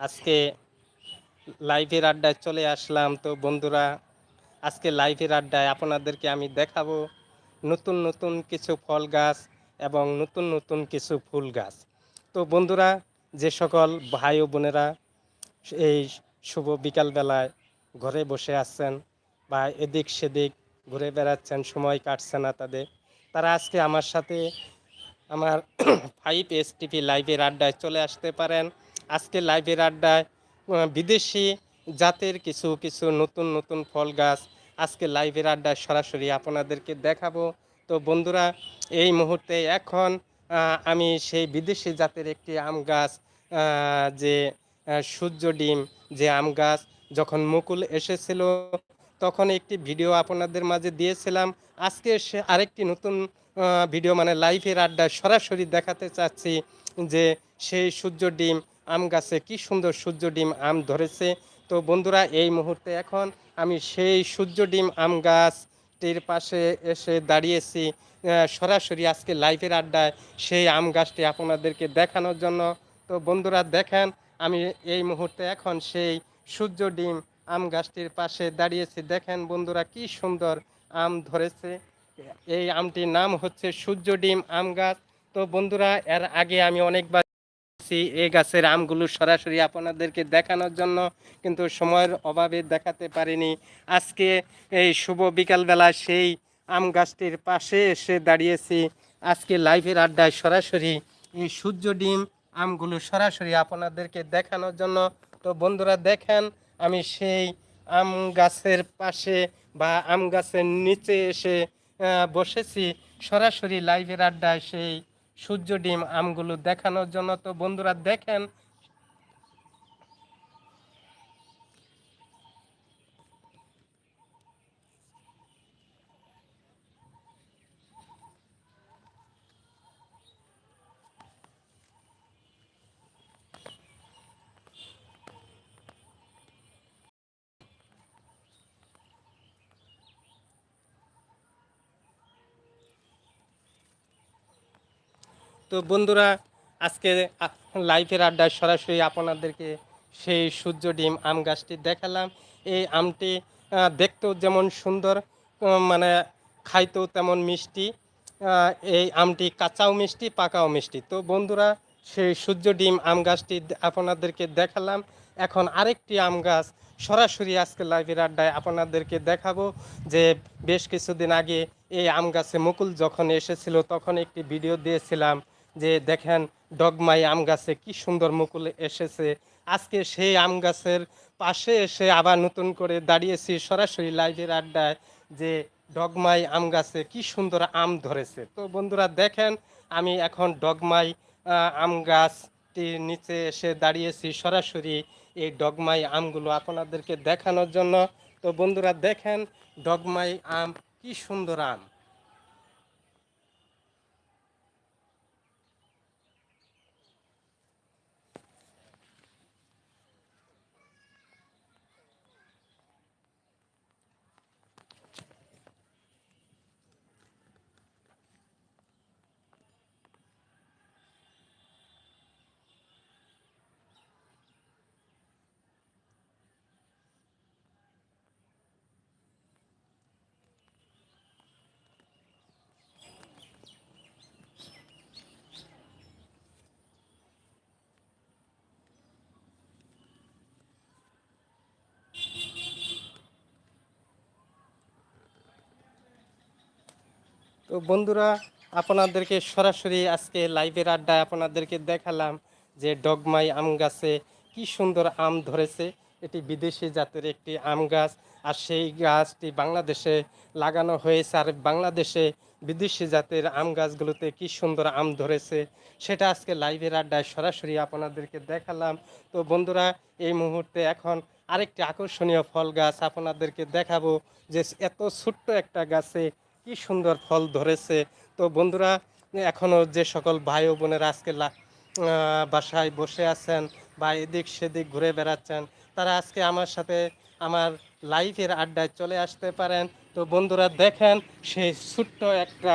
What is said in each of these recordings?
আজকে লাইভের আড্ডায় চলে আসলাম। তো বন্ধুরা, আজকে লাইভের আড্ডায় আপনাদেরকে আমি দেখাবো নতুন নতুন কিছু ফল গাছ এবং নতুন নতুন কিছু ফুল গাছ। তো বন্ধুরা, যে সকল ভাই ও বোনেরা এই শুভ বিকালবেলায় ঘরে বসে আছেন বা এদিক সেদিক ঘুরে বেড়াচ্ছেন, সময় কাটছে না তাদের, তারা আজকে আমার সাথে আমার ফাইভ এস টিভি লাইভের আড্ডায় চলে আসতে পারেন। আজকে লাইভের আড্ডায় বিদেশি জাতের কিছু কিছু নতুন নতুন ফল গাছ আজকে লাইভের আড্ডায় সরাসরি আপনাদেরকে দেখাবো। তো বন্ধুরা, এই মুহূর্তে এখন আমি সেই বিদেশি জাতের একটি আম গাছ যে সূর্য ডিম যে আম গাছ যখন মুকুল এসেছিল, তখন একটি ভিডিও আপনাদের মাঝে দিয়েছিলাম। আজকে সে আরেকটি নতুন ভিডিও মানে লাইভের আড্ডায় সরাসরি দেখাতে চাচ্ছি যে সেই সূর্য ডিম আম গাছে কি সুন্দর সূর্য ডিম আম ধরেছে। তো বন্ধুরা, এই মুহূর্তে এখন আমি সেই সূর্য ডিম আম গাছটির পাশে এসে দাঁড়িয়েছি। সরাসরি আজকে লাইভের আড্ডায় সেই আম গাছটি আপনাদেরকে দেখানোর জন্য। তো বন্ধুরা, দেখেন, আমি এই মুহূর্তে এখন সেই সূর্য ডিম আম গাছটির পাশে দাঁড়িয়েছি। দেখেন বন্ধুরা, কি সুন্দর আম ধরেছে। এই আমটির নাম হচ্ছে সূর্য ডিম আম গাছ। তো বন্ধুরা, এর আগে আমি অনেকবার এসেছি এই গাছের আমগুলো সরাসরি আপনাদেরকে দেখানোর জন্য, কিন্তু সময়ের অভাবে দেখাতে পারিনি। আজকে এই শুভ বিকালবেলা সেই আম গাছটির পাশে এসে দাঁড়িয়েছি। আজকে লাইভের আড্ডায় সরাসরি এই সূর্য ডিম আমগুলো সরাসরি আপনাদেরকে দেখানোর জন্য। তো বন্ধুরা, দেখেন, আমি সেই আম গাছের পাশে বা আম গাছের নিচে এসে বসেছি। সরাসরি লাইভের আড্ডায় সেই সূর্য ডিম আমগুলো দেখানোর জন্য তো বন্ধুরা দেখেন তো বন্ধুরা, আজকে লাইফের আড্ডায় সরাসরি আপনাদেরকে সেই সূর্য ডিম আম গাছটি দেখালাম। এই আমটি দেখতেও যেমন সুন্দর মানে খাইতেও তেমন মিষ্টি এই আমটি কাঁচাও মিষ্টি, পাকাও মিষ্টি। তো বন্ধুরা, সেই সূর্য ডিম আম গাছটি আপনাদেরকে দেখালাম। এখন আরেকটি আম গাছ সরাসরি আজকে লাইভের আড্ডায় আপনাদেরকে দেখাবো যে বেশ কিছুদিন আগে এই আম গাছে মুকুল যখন এসেছিল, তখন একটি ভিডিও দিয়েছিলাম যে দেখেন ডগমাই আম গাছে কি সুন্দর মুকুল এসেছে। আজকে সেই আম গাছের পাশে এসে আবার নতুন করে দাঁড়িয়েছি সরাসরি লাইভের আড্ডায় যে ডগমাই আম গাছে কি সুন্দর আম ধরেছে। তো বন্ধুরা দেখেন, আমি এখন ডগমাই আম গাছটির নিচে এসে দাঁড়িয়েছি সরাসরি এই ডগমাই আমগুলো আপনাদেরকে দেখানোর জন্য। তো বন্ধুরা দেখেন, ডগমাই আম কি সুন্দর আম। তো বন্ধুরা, আপনাদেরকে সরাসরি আজকে লাইভের আড্ডায় আপনাদেরকে দেখালাম যে ডগমাই আম গাছে কি সুন্দর আম ধরেছে। এটি বিদেশি জাতের একটি আম গাছ আর সেই গাছটি বাংলাদেশে লাগানো হয়েছে আর বাংলাদেশে বিদেশি জাতের আম গাছগুলোতে কি সুন্দর আম ধরেছে সেটা আজকে লাইভের আড্ডায় সরাসরি আপনাদেরকে দেখালাম। তো বন্ধুরা, এই মুহূর্তে এখন আরেকটি আকর্ষণীয় ফল গাছ আপনাদেরকে দেখাবো যে এত ছোট্ট একটা গাছে কি সুন্দর ফল ধরেছে। তো বন্ধুরা এখনও যে সকল ভাই ও বোনেরা আজকে বাসায় বসে আছেন বা এদিক সেদিক ঘুরে বেড়াচ্ছেন, তারা আজকে আমার সাথে আমার লাইফের আড্ডায় চলে আসতে পারেন। তো বন্ধুরা, দেখেন সেই ছোট্ট একটা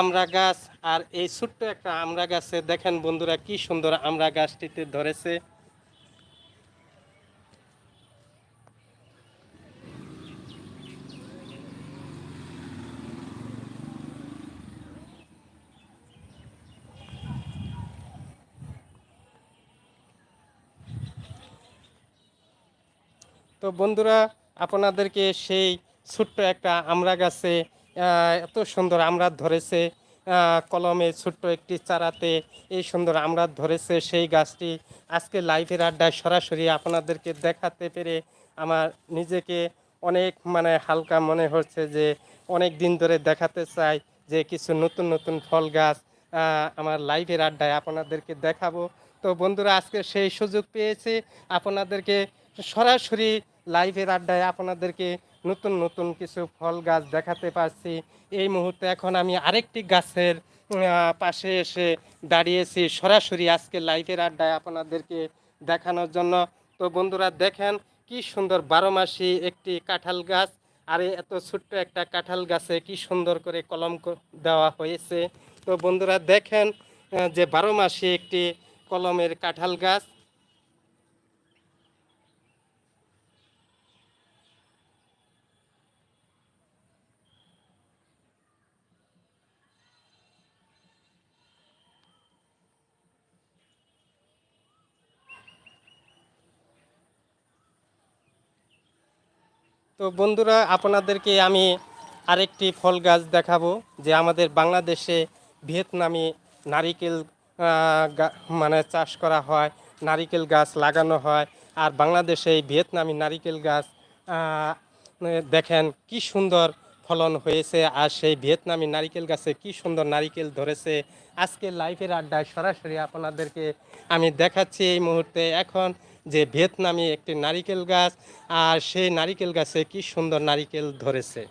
আমরা গাছ, আর এই ছোট্ট একটা আমরা গাছে দেখেন বন্ধুরা কি সুন্দর আমড়া গাছটিতে ধরেছে। তো বন্ধুরা, আপনাদেরকে সেই ছোট্ট একটা আমরা গাছে এত সুন্দর আমড়া ধরেছে কলমে ছোট্ট একটি চারাতে এই সুন্দর আমড়া ধরেছে সেই গাছটি। আজকে লাইভের আড্ডায় সরাসরি আপনাদেরকে দেখাতে পেরে আমার নিজেকে অনেক মানে হালকা মনে হচ্ছে যে অনেক দিন ধরে দেখাতে চাই যে কিছু নতুন নতুন ফল গাছ আমার লাইভের আড্ডায় আপনাদেরকে দেখাবো। তো বন্ধুরা, আজকে সেই সুযোগ পেয়েছি। আপনাদেরকে সরাসরি লাইভের আড্ডায় আপনাদেরকে নতুন নতুন কিছু ফল গাছ দেখাতে পারছি। এই মুহূর্তে এখন আমি আরেকটি গাছের পাশে এসে দাঁড়িয়েছি সরাসরি আজকে লাইভের আড্ডায় আপনাদেরকে দেখানোর জন্য। তো বন্ধুরা, দেখেন কি সুন্দর বারো মাসি একটি কাঁঠাল গাছ। আর, এত ছোট্ট একটা কাঁঠাল গাছে কি সুন্দর করে কলম দেওয়া হয়েছে। তো বন্ধুরা, দেখেন যে বারো মাসে একটি কলমের কাঁঠাল গাছ। তো বন্ধুরা, আপনাদেরকে আমি আরেকটি ফল গাছ দেখাবো যে আমাদের বাংলাদেশে ভিয়েতনামি নারিকেল মানে চাষ করা হয়, নারিকেল গাছ লাগানো হয়। আর বাংলাদেশে এই ভিয়েতনামি নারিকেল গাছ দেখেন কি সুন্দর ফলন হয়েছে আর সেই ভিয়েতনামি নারিকেল গাছে কি সুন্দর নারিকেল ধরেছে। আজকে লাইফের আড্ডায় সরাসরি আপনাদেরকে আমি দেখাচ্ছি এই মুহূর্তে। এখন যে ভিয়েতনামে একটি নারিকেল গাছ আর সেই নারিকেল গাছে কি সুন্দর নারিকেল ধরেছে।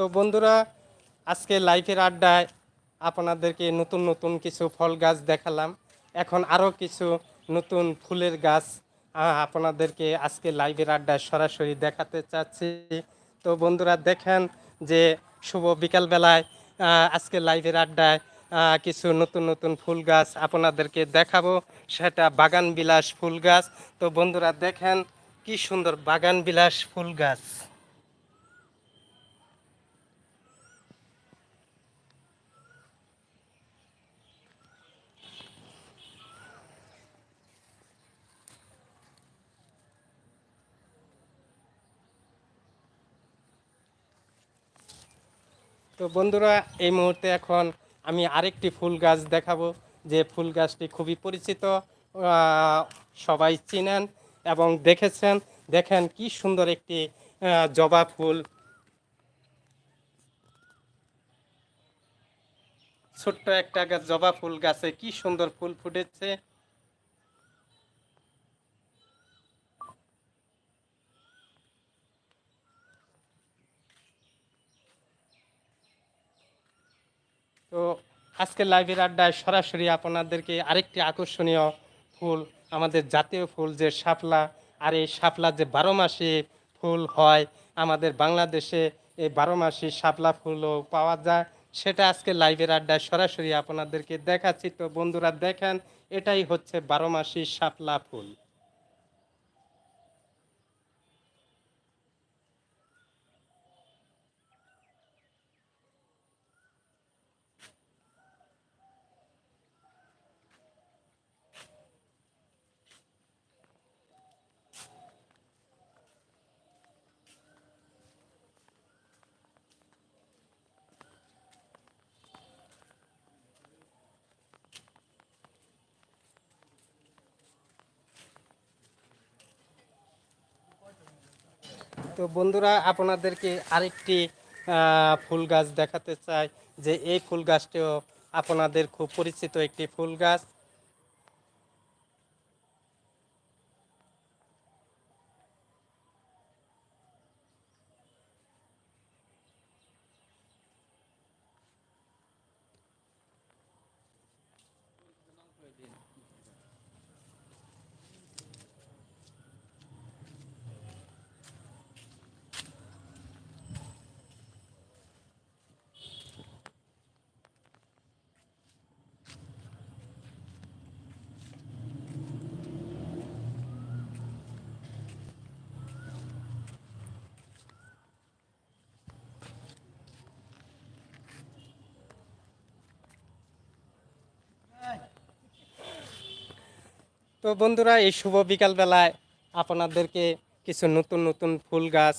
তো বন্ধুরা, আজকে লাইফের আড্ডায় আপনাদেরকে নতুন নতুন কিছু ফল গাছ দেখালাম। এখন আরও কিছু নতুন ফুলের গাছ আপনাদেরকে আজকে লাইভের আড্ডায় সরাসরি দেখাতে চাচ্ছি। তো বন্ধুরা, দেখেন যে শুভ বিকালবেলায় আজকে লাইভের আড্ডায় কিছু নতুন নতুন ফুল গাছ আপনাদেরকে দেখাবো। সেটা বাগান বিলাস ফুল গাছ। তো বন্ধুরা, দেখেন কি সুন্দর বাগান বিলাস ফুল গাছ। তো বন্ধুরা, এই মুহূর্তে এখন আমি আরেকটি ফুল গাছ দেখাবো। যে ফুল গাছটি খুবই পরিচিত সবাই চিনেন এবং দেখেছেন। দেখেন কি সুন্দর একটি জবা ফুল। ছোট্ট একটা গাছ জবা ফুল গাছে কি সুন্দর ফুল ফুটেছে। তো আজকে লাইভের আড্ডায় সরাসরি আপনাদেরকে আরেকটি আকর্ষণীয় ফুল, আমাদের জাতীয় ফুল যে শাপলা, আর এই শাপলা যে বারো মাসে ফুল হয় আমাদের বাংলাদেশে, এই বারো মাসি শাপলা ফুলও পাওয়া যায়। সেটা আজকে লাইভের আড্ডায় সরাসরি আপনাদেরকে দেখাচ্ছি। তো বন্ধুরা দেখেন, এটাই হচ্ছে বারো মাসি শাপলা ফুল। তো বন্ধুরা, আপনাদেরকে আরেকটি ফুল গাছ দেখাতে চাই। যে এই ফুল গাছটিও আপনাদের খুব পরিচিত একটি ফুল গাছ। তো বন্ধুরা, এই শুভ বিকালবেলায় আপনাদেরকে কিছু নতুন নতুন ফুল গাছ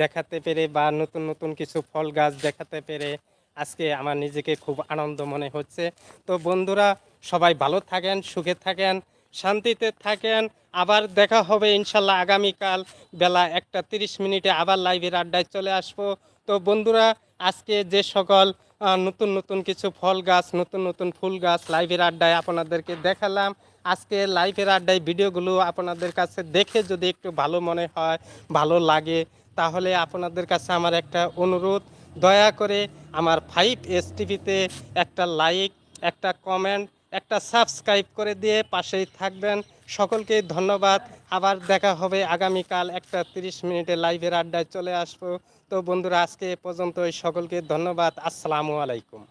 দেখাতে পেরে বা নতুন নতুন কিছু ফল গাছ দেখাতে পেরে আজকে আমার নিজেকে খুব আনন্দ মনে হচ্ছে। তো বন্ধুরা, সবাই ভালো থাকেন, সুখে থাকেন, শান্তিতে থাকেন। আবার দেখা হবে ইনশাল্লাহ আগামীকাল বেলা একটা তিরিশ মিনিটে আবার লাইভের আড্ডায় চলে আসব। তো বন্ধুরা, আজকে যে সকল নতুন নতুন কিছু ফল গাছ, নতুন নতুন ফুল গাছ লাইভের আড্ডায় আপনাদেরকে দেখালাম। আজকে লাইভের আড্ডায় ভিডিওগুলো আপনাদের কাছে দেখে যদি একটু ভালো মনে হয়, ভালো লাগে, তাহলে আপনাদের কাছে আমার একটা অনুরোধ। দয়া করে আমার ফাইভ এস টিভিতে একটা লাইক, একটা কমেন্ট, একটা সাবস্ক্রাইব করে দিয়ে পাশেই থাকবেন। সকলকে ধন্যবাদ। আবার দেখা হবে আগামীকাল একটা তিরিশ মিনিটে লাইভের আড্ডায় চলে আসব। তো বন্ধুরা, আজকে এ ওই সকলকে ধন্যবাদ। আসসালামু আলাইকুম।